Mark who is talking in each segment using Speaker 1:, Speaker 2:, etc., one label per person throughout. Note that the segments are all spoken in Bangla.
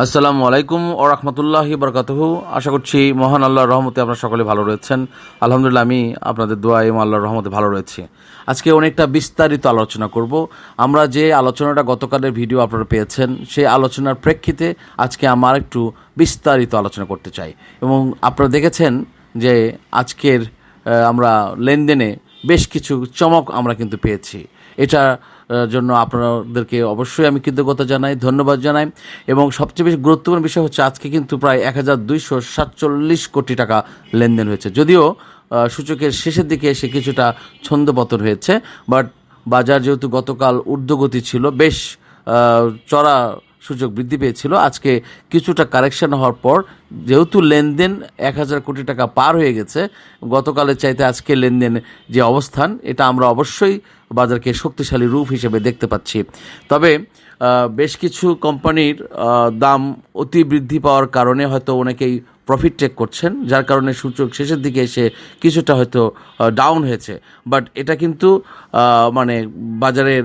Speaker 1: আসসালামু আলাইকুম ও রহমতুল্লাহি বরকাতহু। আশা করছি মহান আল্লাহর রহমতে আপনারা সকলে ভালো রয়েছেন। আলহামদুলিল্লাহ, আমি আপনাদের দোয়া এবং আল্লাহর রহমতে ভালো রয়েছি। আজকে অনেকটা বিস্তারিত আলোচনা করব। আমরা যে আলোচনাটা গতকালের ভিডিও আপনারা পেয়েছেন, সেই আলোচনার প্রেক্ষিতে আজকে আমার একটু বিস্তারিত আলোচনা করতে চাই। এবং আপনারা দেখেছেন যে আজকের আমরা লেনদেনে বেশ কিছু চমক আমরা কিন্তু পেয়েছি। এটা জন্য আপনাদেরকে অবশ্যই আমি কৃতজ্ঞতা জানাই, ধন্যবাদ জানাই। এবং সবচেয়ে বেশি গুরুত্বপূর্ণ বিষয় হচ্ছে আজকে কিন্তু প্রায় এক হাজার দুইশো সাতচল্লিশ কোটি টাকা লেনদেন হয়েছে। যদিও সূচকের শেষের দিকে এসে কিছুটা ছন্দপতন হয়েছে, বাট বাজার যেহেতু গতকাল ঊর্ধ্বগতি ছিল, বেশ চড়া সূচক বৃদ্ধি পেয়েছিল। আজকে কিছুটা কারেকশন হওয়ার পর যেহেতু লেনদেন এক হাজার কোটি টাকা পার হয়ে গেছে, গতকালের চাইতে আজকে লেনদেন যে অবস্থান, এটা আমরা অবশ্যই বাজারকে শক্তিশালী রূপ হিসেবে দেখতে পাচ্ছি। তবে বেশ কিছু কোম্পানির দাম অতি বৃদ্ধি পাওয়ার কারণে হয়তো অনেকেই প্রফিট টেক করছেন, যার কারণে সূচক শেষের দিকে এসে কিছুটা হয়তো ডাউন হয়েছে। বাট এটা কিন্তু মানে বাজারের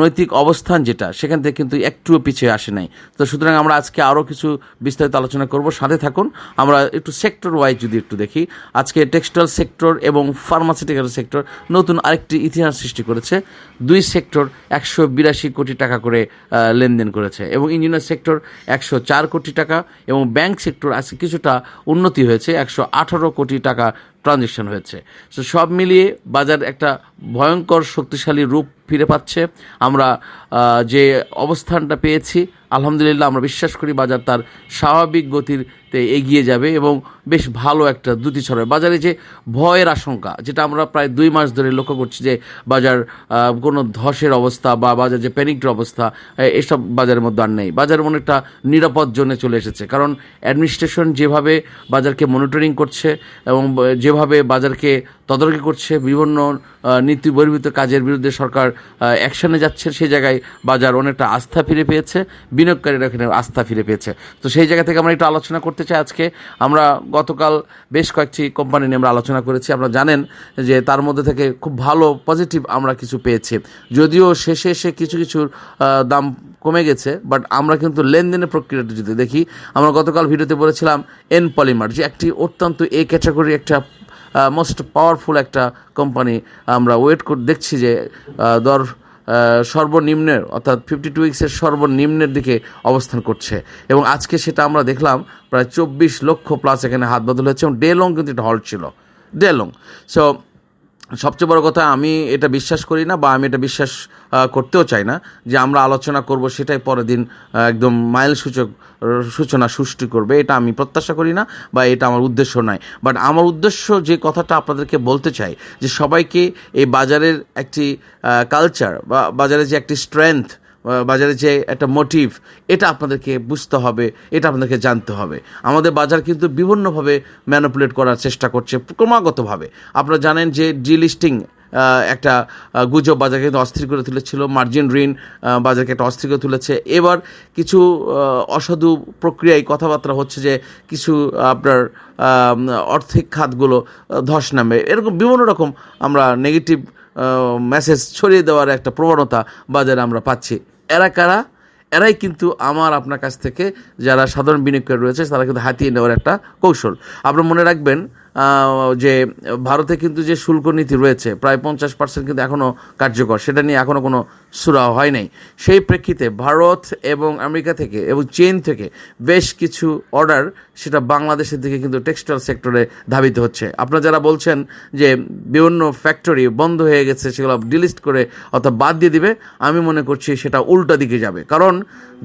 Speaker 1: নৈতিক অবস্থান যেটা, সেখান থেকে কিন্তু একটুও পিছিয়ে আসে নাই। তো সুতরাং আমরা আজকে আরও কিছু বিস্তারিত আলোচনা করব। সাথে থাকুন, আমরা একটু সেক্টর ওয়াইজ যদি একটু দেখি, আজকে টেক্সটাইল সেক্টর এবং ফার্মাসিউটিক্যাল সেক্টর নতুন আরেকটি ইতিহাস সৃষ্টি করেছে। দুই সেক্টর একশো বিরাশি কোটি টাকা করে লেনদেন করেছে এবং ইঞ্জিনিয়ার সেক্টর একশো চার কোটি টাকা এবং ব্যাংক সেক্টর আজকে কিছুটা উন্নতি হয়েছে। একশো আঠারো কোটি টাকা ট্রানজেকশন হয়েছে। তো সব মিলিয়ে বাজার একটা ভয়ঙ্কর শক্তিশালী রূপ ফিরে পাচ্ছে। আমরা যে অবস্থানটা পেয়েছি, আলহামদুলিল্লাহ আমরা বিশ্বাস করি বাজার তার স্বাভাবিক গতিতে এগিয়ে যাবে এবং বেশ ভালো একটা দ্রুতি ছড়াবে। বাজারে যে ভয়ের আশঙ্কা, যেটা আমরা প্রায় দুই মাস ধরে লক্ষ্য করছি যে বাজার কোনো ধসের অবস্থা বা বাজার যে প্যানিকড অবস্থা এসব বাজারের মধ্যে আর নেই। বাজার অনেকটা নিরাপদ জোনে চলে এসেছে, কারণ অ্যাডমিনিস্ট্রেশন যেভাবে বাজারকে মনিটরিং করছে এবং ব- যেভাবে বাজারকে তদারকি করছে বিভিন্ন নীতি বহির্ভূত কাজের বিরুদ্ধে সরকার অ্যাকশনে যাচ্ছে সেই জায়গায়। বাজার অনেকটা আস্থা ফিরে পেয়েছে, বিনিয়োগকারীরা এখানে আস্থা ফিরে পেয়েছে। তো সেই জায়গা থেকে আমরা একটু আলোচনা করতে চাই আজকে। আমরা গতকাল বেশ কয়েকটি কোম্পানি নিয়ে আমরা আলোচনা করেছি। আপনারা জানেন যে তার মধ্যে থেকে খুব ভালো পজিটিভ আমরা কিছু পেয়েছি। যদিও শেষে এসে কিছু কিছুর দাম কমে গেছে বাট আমরা কিন্তু লেনদেনের প্রক্রিয়াটা যদি দেখি, আমরা গতকাল ভিডিওতে বলেছিলাম এন পলিমার যে একটি অত্যন্ত এ ক্যাটাগরি একটা মোস্ট পাওয়ারফুল একটা কোম্পানি আমরা ওয়েট করে, দেখছি যে দর সর্বনিম্নের, অর্থাৎ ফিফটি টু উইক্সের সর্বনিম্নের দিকে অবস্থান করছে। এবং আজকে সেটা আমরা দেখলাম, প্রায় চব্বিশ লক্ষ প্লাস এখানে হাত বদল হয়েছে এবং ডে লং কিন্তু এটা হল্ট ছিল। ডে লং সো সবচেয়ে বড় কথা, আমি এটা বিশ্বাস করি না বা আমি এটা বিশ্বাস করতেও চাই না যে আমরা আলোচনা করব সেটাই পরের দিন একদম মাইল সূচক, সূচনা সৃষ্টি করবে। এটা আমি প্রত্যাশা করি না বা এটা আমার উদ্দেশ্য নয়। বাট আমার উদ্দেশ্য যে কথাটা আপনাদেরকে বলতে চাই, যে সবাইকে এই বাজারের একটি কালচার বা বাজারের যে একটি স্ট্রেংথ বাজারে যে একটা মোটিভ এটা আপনাদেরকে বুঝতে হবে এটা আপনাদেরকে জানতে হবে। আমাদের বাজার কিন্তু বিভিন্নভাবে ম্যানিপুলেট করার চেষ্টা করছে ক্রমাগতভাবে। আপনারা জানেন যে ডিলিস্টিং একটা গুজব বাজারকে কিন্তু অস্থির করে তুলেছিল মার্জিন ঋণ বাজারকে একটা অস্থির করে তুলেছে। এবার কিছু অসাধু প্রক্রিয়ায় কথাবার্তা হচ্ছে যে কিছু আপনার আহ, আর্থিক খাতগুলো ধস নামে। এরকম বিভিন্ন রকম আমরা নেগেটিভ মেসেজ ছড়িয়ে দেওয়ার একটা প্রবণতা বাজারে আমরা পাচ্ছি। এরা কারা? এরাই কিন্তু আমার আপনার কাছ থেকে যারা সাধারণ বিনিয়োগকারী রয়েছে, তারা কিন্তু হাতিয়ে নেওয়ার একটা কৌশল। আপনার মনে রাখবেন যে ভারতে কিন্তু যে শুল্ক নীতি রয়েছে, প্রায় পঞ্চাশ পার্সেন্ট কিন্তু এখনও কার্যকর। সেটা নিয়ে এখনও কোনো সুরা হয় নাই। সেই প্রেক্ষিতে ভারত এবং আমেরিকা থেকে এবং চীন থেকে বেশ কিছু অর্ডার সেটা বাংলাদেশের দিকে কিন্তু টেক্সটাইল সেক্টরে ধাবিত হচ্ছে। আপনারা যারা বলছেন যে বিভিন্ন ফ্যাক্টরি বন্ধ হয়ে গেছে, সেগুলো ডিলিস্ট করে অর্থাৎ বাদ দিয়ে দিবে, আমি মনে করছি সেটা উল্টা দিকে যাবে। কারণ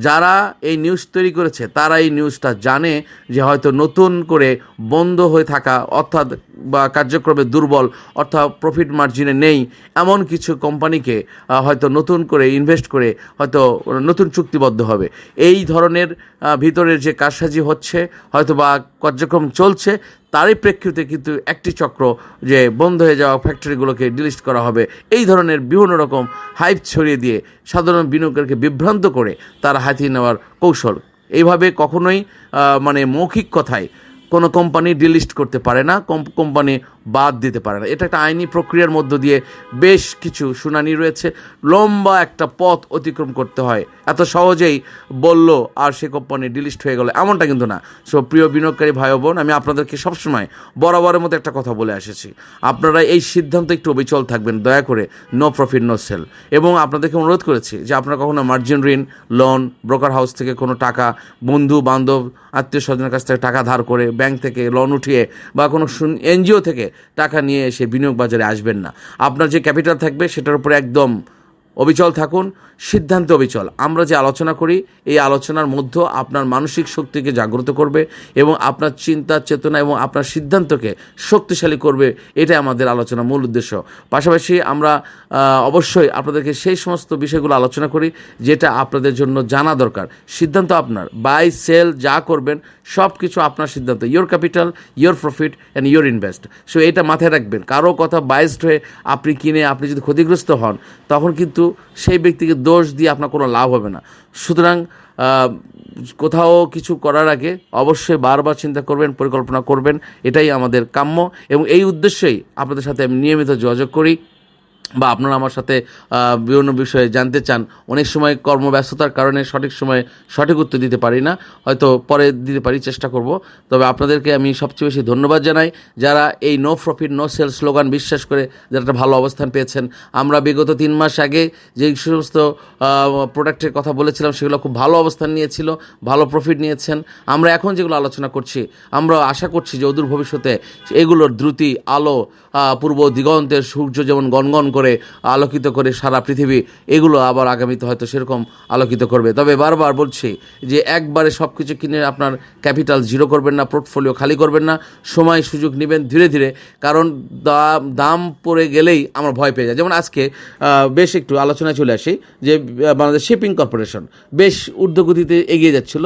Speaker 1: যারা এই নিউজ তৈরি করেছে তারা এই নিউজটা জানে যে হয়তো নতুন করে বন্ধ হয়ে থাকা অর্থাৎ বা কার্যক্রমে দুর্বল অর্থাৎ প্রফিট মার্জিনে নেই, এমন কিছু কোম্পানিকে হয়তো নতুন করে ইনভেস্ট করে হয়তো নতুন চুক্তিবদ্ধ হবে। এই ধরনের ভিতরের যে কারসাজি হচ্ছে হয়তো বা কার্যক্রম চলছে, তারই প্রেক্ষিতে কিন্তু একটি চক্র যে বন্ধ হয়ে যাওয়া ফ্যাক্টরিগুলোকে ডিলিস্ট করা হবে। এই ধরনের বিভিন্ন রকম হাইপ ছড়িয়ে দিয়ে সাধারণ বিনিয়োগকারীকে বিভ্রান্ত করে তারা হাতিয়ে নেওয়ার কৌশল। এইভাবে কখনোই মানে মৌখিক কথায় কোনো কোম্পানি ডিলিস্ট করতে পারে না। কোম্পানি বাদ দিতে পারে না। এটা একটা আইনি প্রক্রিয়ার মধ্য দিয়ে বেশ কিছু শুনানি রয়েছে। লম্বা একটা পথ অতিক্রম করতে হয়। এত সহজেই বলল, আর সে কোম্পানি ডিলিস্ট হয়ে গেল। এমনটা কিন্তু না। সো, প্রিয় বিনিয়োগকারী ভাই বোন আমি আপনাদেরকে সবসময় বরাবরের মতো একটা কথা বলে এসেছি আপনারা এই সিদ্ধান্ত একটু অবিচল থাকবেন, দয়া করে নো প্রফিট, নো সেল। এবং আপনাদেরকে অনুরোধ করেছি যে আপনারা কখনো মার্জিন ঋণ লোন ব্রোকার হাউস থেকে কোনো টাকা, বন্ধু, বান্ধব আত্মীয় স্বজনের কাছ থেকে টাকা ধার করে ব্যাংক থেকে লোন উঠিয়ে বা কোনো এনজিও থেকে টাকা নিয়ে এসে বিনিয়োগ বাজারে আসবেন না। আপনার যে ক্যাপিটাল থাকবে সেটার উপরে একদম অবিচল থাকুন, সিদ্ধান্তে অবিচল। আমরা যে আলোচনা করি, এই আলোচনার মধ্যে আপনার মানসিক শক্তিকে জাগ্রত করবে এবং আপনার চিন্তা, চেতনা এবং আপনার সিদ্ধান্তকে শক্তিশালী করবে, এটাই আমাদের আলোচনার মূল উদ্দেশ্য। পাশাপাশি আমরা অবশ্যই আপনাদেরকে সেই সমস্ত বিষয়গুলো আলোচনা করি, যেটা আপনাদের জন্য জানা দরকার। সিদ্ধান্ত আপনার। বাই, সেল, যা করবেন সব কিছু আপনার সিদ্ধান্ত। Your capital your profit and your invest so এটা মাথায় রাখবেন। কারও কথা বাইসড হয়ে আপনি কিনে আপনি যদি ক্ষতিগ্রস্ত হন, তখন কিন্তু সেই ব্যক্তিকে দোষ দিয়ে আপনার কোনো লাভ হবে না। সুতরাং কোথাও কিছু করার আগে অবশ্যই বারবার চিন্তা করবেন, পরিকল্পনা করবেন, এটাই আমাদের কাম্য এবং এই উদ্দেশ্যেই আপনাদের সাথে আমি নিয়মিত যোগাযোগ করি। বা আপনারা আমার সাথে বিভিন্ন বিষয়ে জানতে চান, অনেক সময় কর্মব্যস্ততার কারণে সঠিক সময়ে সঠিক উত্তর দিতে পারি না, হয়তো পরে দিতে পারি, চেষ্টা করব। তবে আপনাদেরকে আমি সবচেয়ে বেশি ধন্যবাদ জানাই যারা এই no profit, no sale slogan বিশ্বাস করে যারা একটা ভালো অবস্থান পেয়েছেন। আমরা বিগত তিন মাস আগে যে সমস্ত প্রোডাক্টের কথা বলেছিলাম, সেগুলো খুব ভালো অবস্থান নিয়েছিল, ভালো প্রফিট নিয়েছেন। আমরা এখন যেগুলো আলোচনা করছি, আমরা আশা করছি যে অদূর ভবিষ্যতে এগুলোর দ্রুতি, আলো পূর্ব দিগন্তের সূর্য যেমন গনগন করে আলোকিত করে সারা পৃথিবী, এগুলো আবার আগামীতে হয়তো সেরকম আলোকিত করবে। তবে বারবার বলছি যে একবারে সব কিছু কিনে আপনার ক্যাপিটাল জিরো করবেন না, পোর্টফোলিও খালি করবেন না, সময় সুযোগ নেবেন ধীরে ধীরে, কারণ দাম দাম পড়ে গেলেই আমরা ভয় পেয়ে যাই। যেমন আজকে বেশ একটু আলোচনায় চলে আসি যে বাংলাদেশ শিপিং কর্পোরেশন বেশ ঊর্ধ্বগতিতে এগিয়ে যাচ্ছিল।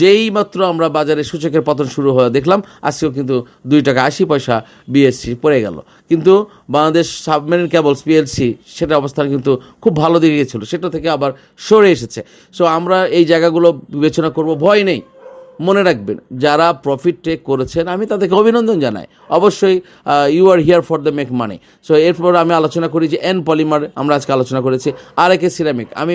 Speaker 1: যেই মাত্র আমরা বাজারে সূচকের পতন শুরু হয়ে দেখলাম, আজকেও কিন্তু দুই টাকা আশি পয়সা বিএসসি পড়ে গেল। কিন্তু বাংলাদেশ সাবমেরিন কেবলস পিএলসি সেটা অবস্থান কিন্তু খুব ভালো দিকে গিয়েছিল সেটা থেকে আবার সরে এসেছে। সো আমরা এই জায়গাগুলো বিবেচনা করব, ভয় নেই। মনে রাখবেন, যারা প্রফিট টেক করেছেন, আমি তাদেরকে অভিনন্দন জানাই। অবশ্যই you are here for the make money so এরপর আমি আলোচনা করি যে এন পলিমার আমরা আজকে আলোচনা করেছি আর একে সিরামিক আমি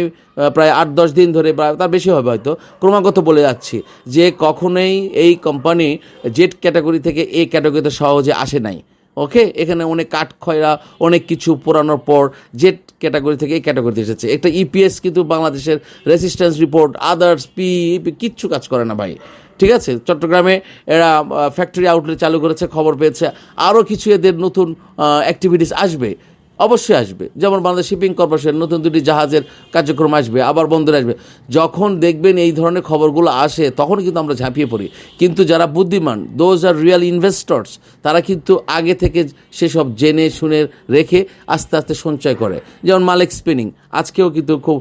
Speaker 1: প্রায় আট দশ দিন ধরে বা তার বেশি হবে হয়তো, ক্রমাগত বলে যাচ্ছি যে কখনোই এই কোম্পানি জেড ক্যাটাগরি থেকে এ ক্যাটাগরিতে সহজে আসে নাই। ওকে এখানে অনেক কাঠ খয়রা, অনেক কিছু পোড়ানোর পর জেট ক্যাটাগরি থেকে এই ক্যাটাগরিতে এসেছে। একটা ইপিএস কিন্তু বাংলাদেশের resistance report others P EP কিচ্ছু কাজ করে না ভাই। ঠিক আছে? চট্টগ্রামে এরা ফ্যাক্টরি আউটলেট চালু করেছে, খবর পেয়েছে। আরও কিছু এদের নতুন অ্যাক্টিভিটিস আসবে। অবশ্যই আসবে। যেমন বাংলাদেশ শিপিং কর্পোরেশন নতুন দুটি জাহাজের কার্যক্রম আসবে, আবার বন্দরে আসবে। যখন দেখবেন এই ধরনের খবরগুলো আসে তখন কিন্তু আমরা ঝাঁপিয়ে পড়ি। কিন্তু যারা বুদ্ধিমান দোজ আর রিয়েল ইনভেস্টর্স তারা কিন্তু আগে থেকে সেসব জেনে, শুনে, রেখে আস্তে আস্তে সঞ্চয় করে। যেমন মালেক স্পিনিং, আজকেও কিন্তু খুব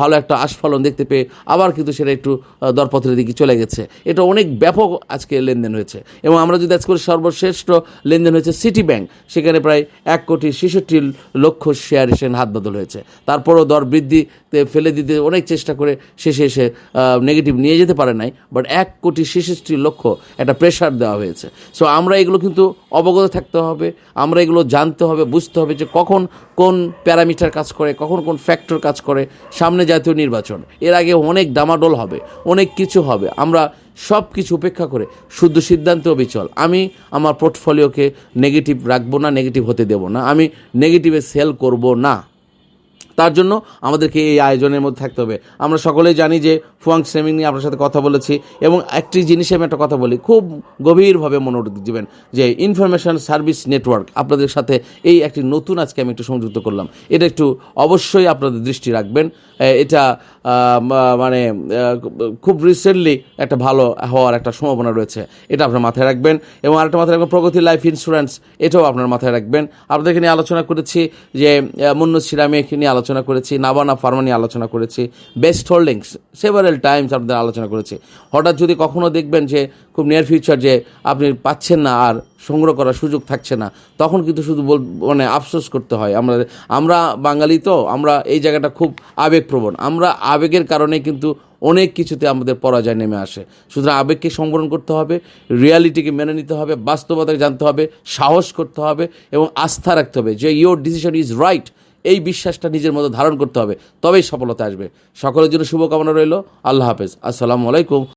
Speaker 1: ভালো একটা আস্ফলন দেখতে পেয়ে আবার কিন্তু সেটা একটু দরপথের দিকে চলে গেছে। এটা অনেক ব্যাপক আজকে লেনদেন হয়েছে। এবং আমরা যদি আজকে সর্বশ্রেষ্ঠ লেনদেন হয়েছে সিটি ব্যাংক সেখানে প্রায় এক কোটি ছেষট্টি লক্ষ শেয়ার এসে হাত বদল হয়েছে। তারপরও দর বৃদ্ধিতে ফেলে দিতে অনেক চেষ্টা করে শেষে এসে নেগেটিভ নিয়ে যেতে পারে নাই বাট এক কোটি ছেষট্টি লক্ষ একটা প্রেশার দেওয়া হয়েছে। সো আমরা এগুলো কিন্তু অবগত থাকতে হবে, আমরা এগুলো জানতে হবে, বুঝতে হবে যে কখন কোন প্যারামিটার কাজ করে, কখন কোন ফ্যাক্টর কাজ করে সামনে জাতীয় নির্বাচন। এর আগে অনেক দামাডোল হবে, অনেক কিছু হবে। আমরা সব কিছু উপেক্ষা করে শুদ্ধ সিদ্ধান্ত বিচল। আমি আমার পোর্টফোলিওকে নেগেটিভ রাখব না নেগেটিভ হতে দেব না। আমি নেগেটিভে সেল করব না। তার জন্য আমাদেরকে এই আয়োজনের মধ্যে থাকতে হবে। আমরা সকলেই জানি যে ফুয়াং সেমিং নিয়ে আপনার সাথে কথা বলেছি এবং একটি জিনিসে আমি একটা কথা বলি, খুব গভীরভাবে মনোযোগ দিবেন যে ইনফরমেশন সার্ভিস নেটওয়ার্ক আপনাদের সাথে এই একটি নতুন আজকে আমি একটু সংযুক্ত করলাম। এটা একটু অবশ্যই আপনাদের দৃষ্টি রাখবেন। এটা মানে খুব রিসেন্টলি একটা ভালো হওয়ার একটা সম্ভাবনা রয়েছে। এটা আপনার মাথায় রাখবেন এবং আরেকটা মাথায় রাখবেন, প্রগতি লাইফ ইন্স্যুরেন্স এটাও আপনার মাথায় রাখবেন। আপনাদেরকে নিয়ে আলোচনা করেছি যে মুন্নু সিরামিক নিয়ে আলোচনা করেছি, নাবানা ফার্মা নিয়ে আলোচনা করেছি বেস্ট হোল্ডিংস সেভারেল টাইমস আপনাদের আলোচনা করেছি। হঠাৎ যদি কখনো দেখবেন যে খুব নিয়ার ফিউচার যে আপনি পাচ্ছেন না আর সংগ্রহ করার সুযোগ থাকছে না, তখন কিন্তু শুধু বল মানে আফসোস করতে হয়। আমরা আমরা বাঙালি তো, আমরা এই জায়গাটা খুব আবেগপ্রবণ। আমরা আবেগের কারণে কিন্তু অনেক কিছুতে আমাদের পরাজয় নেমে আসে। সুতরাং আবেগকে সংবরণ করতে হবে রিয়ালিটিকে মেনে নিতে হবে, বাস্তবতাকে জানতে হবে, সাহস করতে হবে এবং আস্থা রাখতে হবে যে ইয়োর ডিসিশন ইজ রাইট এই বিশ্বাসটা নিজের মধ্যে ধারণ করতে হবে, তবেই সফলতা আসবে। সকলের জন্য শুভকামনা রইল। আল্লাহ হাফেজ। আসসালামু আলাইকুম।